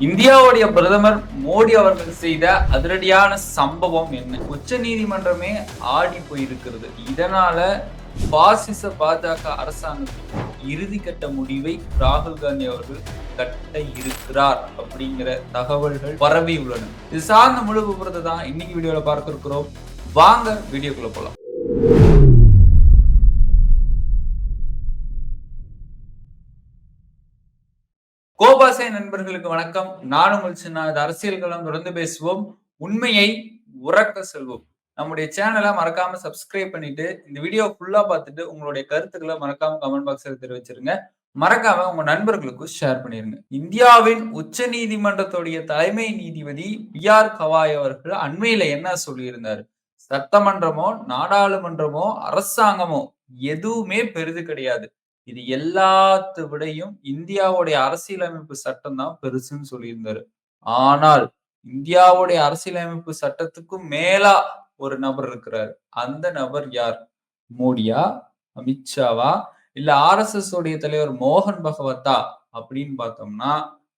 இந்தியாவுடைய பிரதமர் மோடி அவர்கள் செய்த அதிரடியான சம்பவம் என்ன? உச்ச நீதிமன்றமே ஆடி போயிருக்கிறது. இதனால பாசிச பாஜக அரசாங்கத்தின் இறுதி கட்ட முடிவை ராகுல் காந்தி அவர்கள் கட்ட இருக்கிறார் அப்படிங்கிற தகவல்கள் பரவி உள்ளன. இது சார்ந்த முழு விபரத்தை தான் இன்னைக்கு வீடியோல பார்க்க இருக்கிறோம் வாங்க வீடியோக்குள்ள போலாம். நண்பர்களுக்கு வணக்கம். நானும் உங்கள் சின்ன அரசியல் களம் தொடர்ந்து பேசுவோம். உண்மையை உறக்க செல்வோம். நம்முடைய சேனலை மறக்காம சப்ஸ்கிரைப் பண்ணிட்டு இந்த வீடியோ ஃபுல்லா பார்த்துட்டு உங்களுடைய கருத்துக்களை மறக்காம கமெண்ட் பாக்ஸ்ல தெரிவிச்சிருங்க. மறக்காம உங்க நண்பர்களுக்கும் ஷேர் பண்ணிருங்க. இந்தியாவின் உச்ச நீதிமன்றத்துடைய தலைமை நீதிபதி பி ஆர் கவாய் அவர்கள் அண்மையில என்ன சொல்லியிருந்தாரு? சட்டமன்றமோ நாடாளுமன்றமோ அரசாங்கமோ எதுவுமே பெரிது கிடையாது. இது எல்லாத்து விடையும் இந்தியாவுடைய அரசியலமைப்பு சட்டம் தான் பெருசுன்னு சொல்லியிருந்தாரு. ஆனால் இந்தியாவுடைய அரசியலமைப்பு சட்டத்துக்கும் மேலா ஒரு நபர் இருக்கிறார். அந்த நபர் யார்? மோடியா? அமித்ஷாவா? இல்ல ஆர் எஸ் எஸ் உடைய தலைவர் மோகன் பகவத்தா? அப்படின்னு பார்த்தோம்னா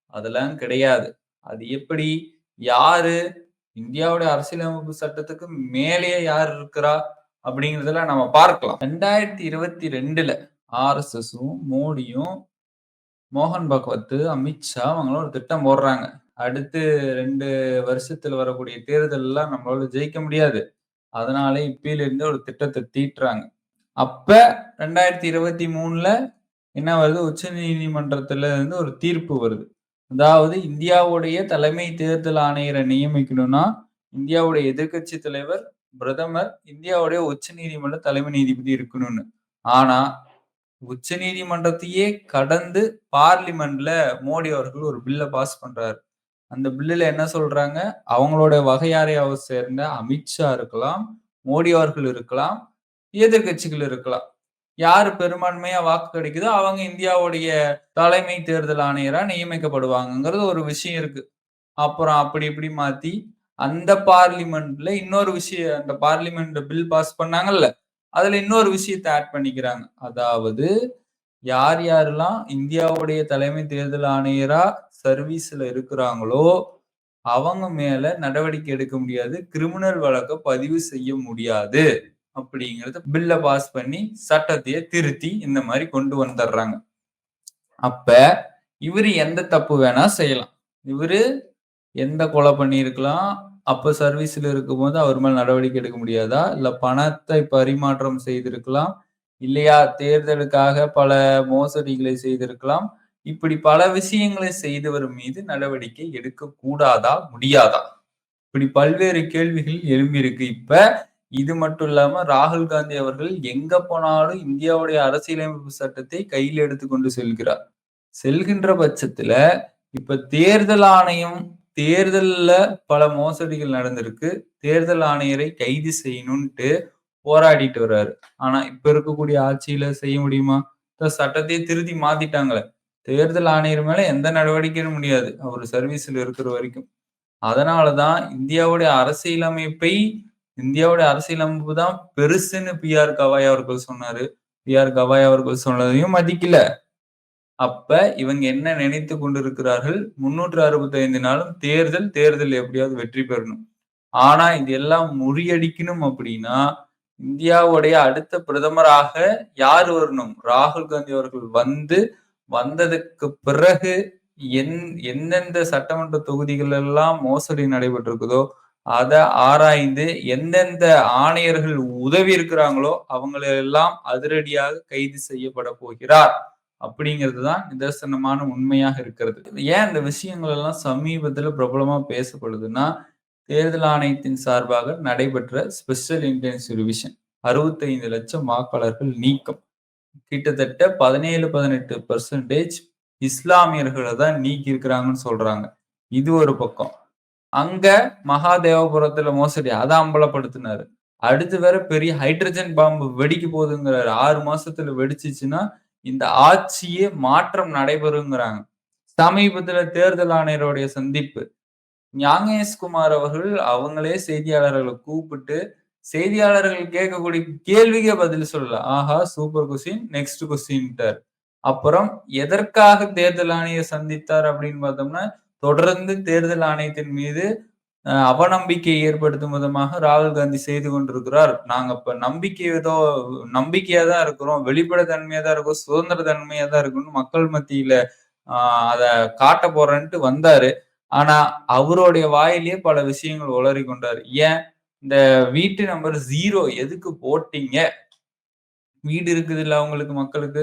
அதெல்லாம் கிடையாது. அது எப்படி? யாரு? இந்தியாவுடைய அரசியலமைப்பு சட்டத்துக்கு மேலேயே யார் இருக்கிறா? அப்படிங்கறதெல்லாம் நம்ம பார்க்கலாம். ரெண்டாயிரத்தி இருபத்தி ரெண்டுல ஆர்எஸ்எஸும் மோடியும் மோகன் பகவத்து அமித்ஷா அவங்களும் ஒரு திட்டம் போடுறாங்க. அடுத்து ரெண்டு வருஷத்துல வரக்கூடிய தேர்தலெல்லாம் நம்மளால ஜெயிக்க முடியாது. அதனால இப்பிலிருந்து ஒரு திட்டத்தை தீட்டுறாங்க. அப்ப ரெண்டாயிரத்தி இருபத்தி மூணுல என்ன வருது? உச்ச நீதிமன்றத்துல இருந்து ஒரு தீர்ப்பு வருது. அதாவது இந்தியாவுடைய தலைமை தேர்தல் ஆணையரை நியமிக்கணும்னா இந்தியாவுடைய எதிர்கட்சி தலைவர் பிரதமர் இந்தியாவுடைய உச்ச நீதிமன்ற தலைமை நீதிபதி இருக்கணும்னு. ஆனா உச்ச நீதிமன்றத்தையே கடந்து பார்லிமெண்ட்ல மோடி அவர்கள் ஒரு பில்லை பாஸ் பண்றாரு. அந்த பில்லுல என்ன சொல்றாங்க? அவங்களோட வகையாரையாவை சேர்ந்த அமித்ஷா இருக்கலாம் மோடி அவர்கள் இருக்கலாம் எதிர்கட்சிகள் இருக்கலாம். யாரு பெரும்பான்மையா வாக்கு கிடைக்குதோ அவங்க இந்தியாவுடைய தலைமை தேர்தல் ஆணையரா நியமிக்கப்படுவாங்கங்கிறது ஒரு விஷயம் இருக்கு. அப்புறம் அப்படி இப்படி மாத்தி அந்த பார்லிமெண்ட்ல இன்னொரு விஷயம் அந்த பார்லிமெண்ட் பில் பாஸ் பண்ணாங்கல்ல அதுல இன்னொரு விஷயத்தை ஆட் பண்ணிக்கிறாங்க. அதாவது யார் யாரெல்லாம் இந்தியாவுடைய தலைமை தேர்தல் ஆணையரா சர்வீஸ்ல இருக்கிறாங்களோ அவங்க மேல நடவடிக்கை எடுக்க முடியாது கிரிமினல் வழக்க பதிவு செய்ய முடியாது அப்படிங்கறத பில்ல பாஸ் பண்ணி சட்டத்தையே திருத்தி இந்த மாதிரி கொண்டு வந்துடுறாங்க. அப்ப இவரு எந்த தப்பு வேணா செய்யலாம். இவரு எந்த கொலை பண்ணியிருக்கலாம் அப்போ சர்வீஸ்ல இருக்கும்போது அவர் மேல் நடவடிக்கை எடுக்க முடியாதா? இல்ல பணத்தை பரிமாற்றம் செய்திருக்கலாம். இல்லையா? தேர்தலுக்காக பல மோசடிகளை செய்திருக்கலாம். இப்படி பல விஷயங்களை செய்தவர் மீது நடவடிக்கை எடுக்க கூடாதா? முடியாதா? இப்படி பல்வேறு கேள்விகள் எழும்பியிருக்கு. இப்ப இது மட்டும் இல்லாம ராகுல் காந்தி அவர்கள் எங்க போனாலும் இந்தியாவுடைய அரசியலமைப்பு சட்டத்தை கையில் எடுத்துக்கொண்டு செல்கிறார். செல்கின்ற பட்சத்துல இப்ப தேர்தல் ஆணையம் தேர்தல்ல பல மோசடிகள் நடந்திருக்கு. தேர்தல் ஆணையரை கைது செய்யணும்ட்டு போராடிட்டு வர்றாரு. ஆனா இப்ப இருக்கக்கூடிய ஆட்சியில செய்ய முடியுமா? சட்டத்தையே திருத்தி மாத்திட்டாங்களே. தேர்தல் ஆணையர் மேல எந்த நடவடிக்கையும் முடியாது. அவர் சர்வீஸ்ல இருக்கிற வரைக்கும். அதனாலதான் இந்தியாவுடைய அரசியலமைப்பை இந்தியாவுடைய அரசியலமைப்பு தான் பெருசுன்னு பி ஆர் கவாய் அவர்கள் சொன்னாரு. பி ஆர் கவாய் அவர்கள் சொன்னதையும் மதிக்கல. அப்ப இவங்க என்ன நினைத்து கொண்டிருக்கிறார்கள்? முன்னூற்று அறுபத்தி ஐந்து நாளும் தேர்தல் தேர்தல் எப்படியாவது வெற்றி பெறணும். ஆனா இது எல்லாம் முறியடிக்கணும் அப்படின்னா இந்தியாவுடைய அடுத்த பிரதமராக யார் வரணும்? ராகுல் காந்தி அவர்கள் வந்து வந்ததுக்கு பிறகு எந் எந்தெந்த சட்டமன்ற தொகுதிகள் எல்லாம் மோசடி நடைபெற்றிருக்குதோ அதை ஆராய்ந்து எந்தெந்த ஆணையர்கள் உதவி இருக்கிறாங்களோ அவங்களெல்லாம் அதிரடியாக கைது செய்யப்பட போகிறார். அப்படிங்கிறது தான் நிதர்சனமான உண்மையாக இருக்கிறது. ஏன் இந்த விஷயங்கள் எல்லாம் சமீபத்தில் பிரபலமாக பேசப்படுதுன்னா தேர்தல் ஆணையத்தின் சார்பாக நடைபெற்ற ஸ்பெஷல் இன்டென்சிவ் ரிவிஷன் அறுபத்தைந்து லட்சம் வாக்காளர்கள் நீக்கம். கிட்டத்தட்ட பதினேழு பதினெட்டு பர்சன்டேஜ் இஸ்லாமியர்களை தான் நீக்கி இருக்கிறாங்கன்னு சொல்றாங்க. இது ஒரு பக்கம். அங்க மகாதேவபுரத்துல மோசடி அதை அம்பலப்படுத்தினாரு. அடுத்து வேற பெரிய ஹைட்ரஜன் பாம்பு வெடிக்க போகுதுங்கிறாரு ஆறு மாசத்துல வெடிச்சிச்சுன்னா இந்த ஆட்சியே மாற்றம் நடைபெறுங்கிறாங்க. சமீபத்துல தேர்தல் ஆணையருடைய சந்திப்பு. ஞாங்கேஷ்குமார் அவர்கள் அவங்களே செய்தியாளர்களை கூப்பிட்டு செய்தியாளர்கள் கேட்கக்கூடிய கேள்விக்கே பதில் சொல்லல. ஆஹா சூப்பர் கொஸ்டின் நெக்ஸ்ட் கொஸ்டின்ட்டார் அப்புறம் எதற்காக தேர்தல் ஆணையர் சந்தித்தார் அப்படின்னு பார்த்தோம்னா தொடர்ந்து தேர்தல் ஆணையத்தின் மீது அவநம்பிக்கை ஏற்படுத்தும் விதமாக ராகுல் காந்தி செய்து கொண்டிருக்கிறார். நாங்க இப்ப நம்பிக்கை ஏதோ நம்பிக்கையா தான் இருக்கிறோம் வெளிப்பட தன்மையா தான் இருக்கும் சுதந்திர தன்மையா தான் இருக்கும்னு மக்கள் மத்தியில ஆஹ் அத காட்ட போறேன்ட்டு வந்தாரு. ஆனா அவருடைய வாயிலேயே பல விஷயங்கள் உளறி கொண்டாரு. ஏன்? இந்த வீட்டு நம்பர் ஜீரோ எதுக்கு போட்டீங்க? வீடு இருக்குது இல்ல அவங்களுக்கு மக்களுக்கு?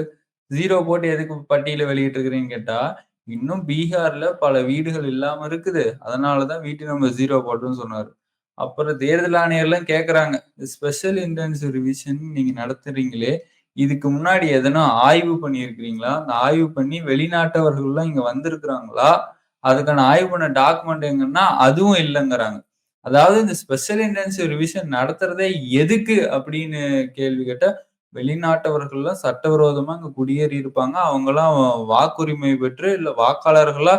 ஜீரோ போட்டு எதுக்கு பட்டியல வெளியிட்டு இருக்கிறீங்கன்னு கேட்டா இன்னும் பீகார்ல பல வீடுகள் இல்லாம இருக்குது. அதனாலதான் வீட்டு நம்பர் ஜீரோ போட்டோம்னு சொன்னாரு. அப்புறம் தேர்தல் ஆணையர்லாம் கேக்குறாங்க ஸ்பெஷல் இன்டென்சிவ் ரிவிஷன் நீங்க நடத்துறீங்களே இதுக்கு முன்னாடி எதனா ஆய்வு பண்ணியிருக்கிறீங்களா? அந்த ஆய்வு பண்ணி வெளிநாட்டவர்கள்லாம் இங்க வந்திருக்கிறாங்களா? அதுக்கான ஆய்வு பண்ண டாக்குமெண்ட் எங்கன்னா அதுவும் இல்லைங்கிறாங்க. அதாவது இந்த ஸ்பெஷல் இன்டென்சிவ் ரிவிஷன் நடத்துறதே எதுக்கு அப்படின்னு கேள்வி கேட்டால் வெளிநாட்டவர்கள்லாம் சட்டவிரோதமா அங்க குடியேறி இருப்பாங்க அவங்கெல்லாம் வாக்குரிமை பெற்று இல்ல வாக்காளர்களா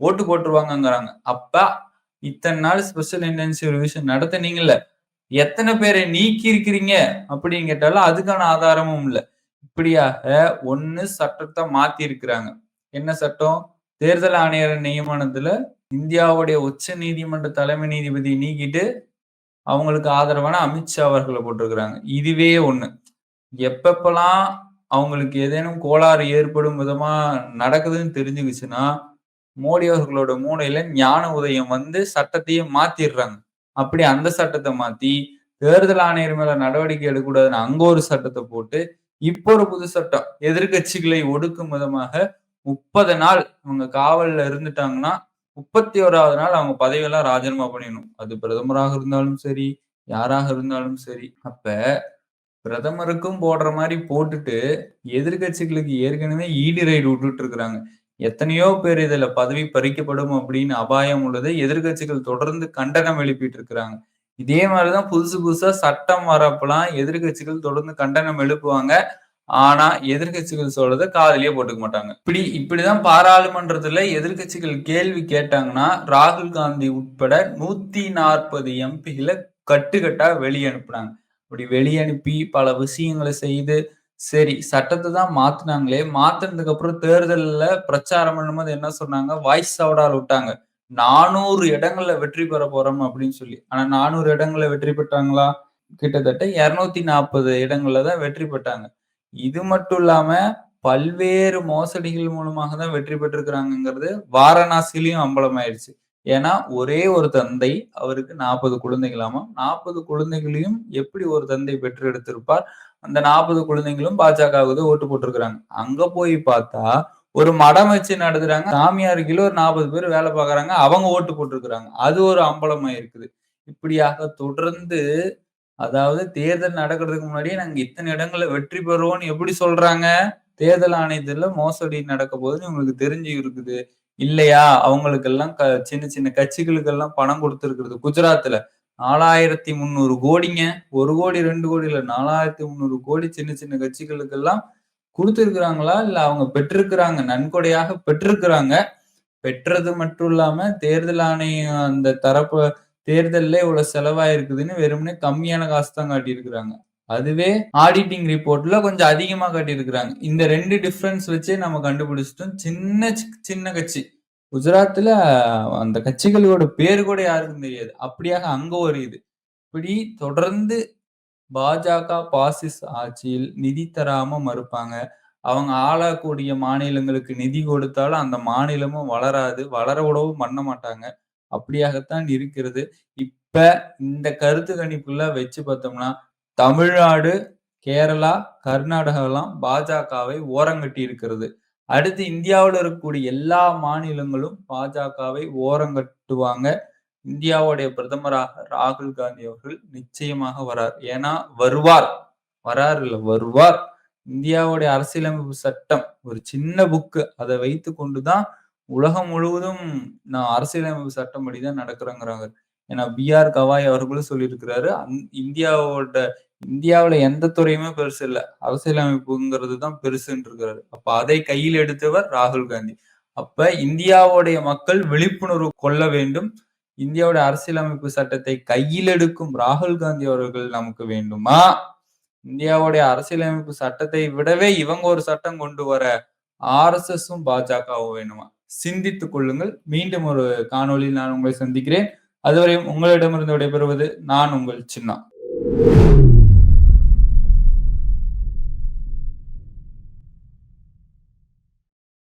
ஓட்டு போட்டுருவாங்கங்கிறாங்க. அப்ப இத்தனை நாள் ஸ்பெஷல் இன்டென்சிவ் ரிவிஷன் நடத்தினீங்கல்ல எத்தனை பேரை நீக்கி இருக்கிறீங்க அப்படின்னு கேட்டாலும் அதுக்கான ஆதாரமும் இல்லை. இப்படியாக ஒன்னு சட்டத்தை மாத்தி இருக்கிறாங்க என்ன சட்டம்? தேர்தல் ஆணையர் நியமனத்துல இந்தியாவுடைய உச்ச நீதிமன்ற தலைமை நீதிபதி நீக்கிட்டு அவங்களுக்கு ஆதரவான அமித்ஷா அவர்களை போட்டிருக்கிறாங்க. இதுவே ஒண்ணு. எப்பப்பெல்லாம் அவங்களுக்கு ஏதேனும் கோளாறு ஏற்படும் விதமா நடக்குதுன்னு தெரிஞ்சுக்குச்சுன்னா மோடி அவர்களோட மூளையில ஞான உதயம் வந்து சட்டத்தையே மாத்திடுறாங்க. அப்படி அந்த சட்டத்தை மாத்தி தேர்தல் ஆணையர் மேல நடவடிக்கை எடுக்கக்கூடாதுன்னு அங்க ஒரு சட்டத்தை போட்டு இப்போ ஒரு புது சட்டம் எதிர்கட்சிகளை ஒடுக்கும் விதமாக முப்பது நாள் அவங்க காவல்ல இருந்துட்டாங்கன்னா முப்பத்தி ஓராவது நாள் அவங்க பதவியெல்லாம் ராஜினாமா பண்ணிடணும். அது பிரதமராக இருந்தாலும் சரி யாராக இருந்தாலும் சரி. அப்ப பிரதமருக்கும் போடுற மாதிரி போட்டுட்டு எதிர்கட்சிகளுக்கு ஏற்கனவே ஈடு ரைடு விட்டுட்டு இருக்கிறாங்க எத்தனையோ பேர் இதுல பதவி பறிக்கப்படும் அப்படின்னு அபாயம் உள்ளதை எதிர்கட்சிகள் தொடர்ந்து கண்டனம் எழுப்பிட்டு இருக்கிறாங்க இதே மாதிரிதான் புதுசு புதுசா சட்டம் வரப்பெல்லாம் எதிர்கட்சிகள் தொடர்ந்து கண்டனம் எழுப்புவாங்க. ஆனா எதிர்கட்சிகள் சொல்றத காதலியே போட்டுக்க மாட்டாங்க. இப்படி இப்படிதான் பாராளுமன்றத்துல எதிர்கட்சிகள் கேள்வி கேட்டாங்கன்னா ராகுல் காந்தி உட்பட நூத்தி நாற்பது எம்பிகளை கட்டுக்கட்டா வெளியே அனுப்புனாங்க. அப்படி வெளியனுப்பி பல விஷயங்களை செய்து சரி சட்டத்தை தான் மாத்தினாங்களே மாத்தினதுக்கு அப்புறம் தேர்தல்ல பிரச்சாரம் பண்ணும்போது என்ன சொன்னாங்க? வாய்ஸ் சவடால் விட்டாங்க. நானூறு இடங்கள்ல வெற்றி பெற போறோம் அப்படின்னு சொல்லி. ஆனா நானூறு இடங்கள்ல வெற்றி பெற்றாங்களா? கிட்டத்தட்ட இருநூத்தி நாற்பது இடங்கள்ல தான் வெற்றி பெற்றாங்க. இது மட்டும் இல்லாம பல்வேறு மோசடிகள் மூலமாக தான் வெற்றி பெற்றிருக்கிறாங்கிறது வாரணாசிலையும் அம்பலம் ஆயிடுச்சு ஏன்னா ஒரே ஒரு தந்தை அவருக்கு நாற்பது குழந்தைகளாமா? நாற்பது குழந்தைகளையும் எப்படி ஒரு தந்தை பெற்று எடுத்திருப்பார் அந்த நாற்பது குழந்தைங்களும் பாஜகவுக்கு ஓட்டு போட்டிருக்கிறாங்க. அங்க போய் பார்த்தா ஒரு மடம் வச்சு நடத்துறாங்க. சாமியாருக்குள்ள ஒரு நாற்பது பேர் வேலை பார்க்கறாங்க. அவங்க ஓட்டு போட்டிருக்கிறாங்க. அது ஒரு அம்பலமா இருக்குது. இப்படியாக தொடர்ந்து அதாவது தேர்தல் நடக்கிறதுக்கு முன்னாடியே நாங்க இத்தனை இடங்களில் வெற்றி பெறுவோம்னு எப்படி சொல்றாங்க? தேர்தல் ஆணையத்துல மோசடி நடக்க போதுன்னு உங்களுக்கு தெரிஞ்சு இருக்குது. இல்லையா? அவங்களுக்கெல்லாம் க சின்ன சின்ன கட்சிகளுக்கெல்லாம் பணம் கொடுத்துருக்குறது. குஜராத்தில் நாலாயிரத்தி முந்நூறு கோடிங்க. ஒரு கோடி ரெண்டு கோடி இல்லை நாலாயிரத்தி முந்நூறு கோடி சின்ன சின்ன கட்சிகளுக்கெல்லாம் கொடுத்துருக்குறாங்களா? இல்லை அவங்க பெற்றிருக்கிறாங்க நன்கொடையாக பெற்றிருக்கிறாங்க. பெற்றது மட்டும் இல்லாம தேர்தல் ஆணையம் அந்த தரப்பு தேர்தல்ல இவ்வளவு செலவாயிருக்குதுன்னு வெறுமனே கம்மியான காசு தான் காட்டியிருக்கிறாங்க. அதுவே ஆடிட்டிங் ரிப்போர்ட்ல கொஞ்சம் அதிகமா காட்டியிருக்கிறாங்க. இந்த ரெண்டு டிஃபரன்ஸ் வச்சே நம்ம கண்டுபிடிச்சிட்டோம். சின்ன சின்ன கட்சி. குஜராத்ல அந்த கட்சிகளோட பேரு கூட யாருக்கும் தெரியாது. அப்படியாக அங்க ஒரு இது. இப்படி தொடர்ந்து பாஜக பாசிஸ் ஆட்சியில் நிதி தராம மறுப்பாங்க. அவங்க ஆளக்கூடிய மாநிலங்களுக்கு நிதி கொடுத்தாலும் அந்த மாநிலமும் வளராது. வளர விடவும் பண்ண மாட்டாங்க. அப்படியாகத்தான் இருக்கிறது. இப்ப இந்த கருத்து கணிப்புல வச்சு பார்த்தோம்னா தமிழ்நாடு கேரளா கர்நாடகாலாம் பாஜகவை ஓரங்கட்டி இருக்கிறது. அடுத்து இந்தியாவில் இருக்கக்கூடிய எல்லா மாநிலங்களும் பாஜகவை ஓரங்கட்டுவாங்க இந்தியாவுடைய பிரதமராக ராகுல் காந்தி அவர்கள் நிச்சயமாக வரார். ஏன்னா வருவார். வரார் இல்ல வருவார். இந்தியாவுடைய அரசியலமைப்பு சட்டம் ஒரு சின்ன புக்கு அதை வைத்து கொண்டுதான் உலகம் முழுவதும் நான் அரசியலமைப்பு சட்டம் படிதான் நடக்கிறேங்கிறாங்க. ஏன்னா பி ஆர் கவாய் அவர்களும் சொல்லியிருக்கிறாரு இந்தியாவோட இந்தியாவுல எந்த துறையுமே பெருசு இல்ல. அரசியலமைப்புங்கிறது தான் பெருசுன்னு இருக்கிறாரு அப்ப அதை கையில் எடுத்தவர் ராகுல் காந்தி. அப்ப இந்தியாவுடைய மக்கள் விழிப்புணர்வு கொள்ள வேண்டும். இந்தியாவுடைய அரசியலமைப்பு சட்டத்தை கையில் எடுக்கும் ராகுல் காந்தி அவர்கள் நமக்கு வேண்டுமா? இந்தியாவுடைய அரசியலமைப்பு சட்டத்தை விடவே இவங்க ஒரு சட்டம் கொண்டு வர ஆர் எஸ் எஸும் பாஜகவும் வேணுமா சிந்தித்துக் கொள்ளுங்கள். மீண்டும் ஒரு காணொளியில் நான் உங்களை சந்திக்கிறேன். அதுவரையும் உங்களிடமிருந்து விடைபெறுவது நான் உங்கள் சின்னா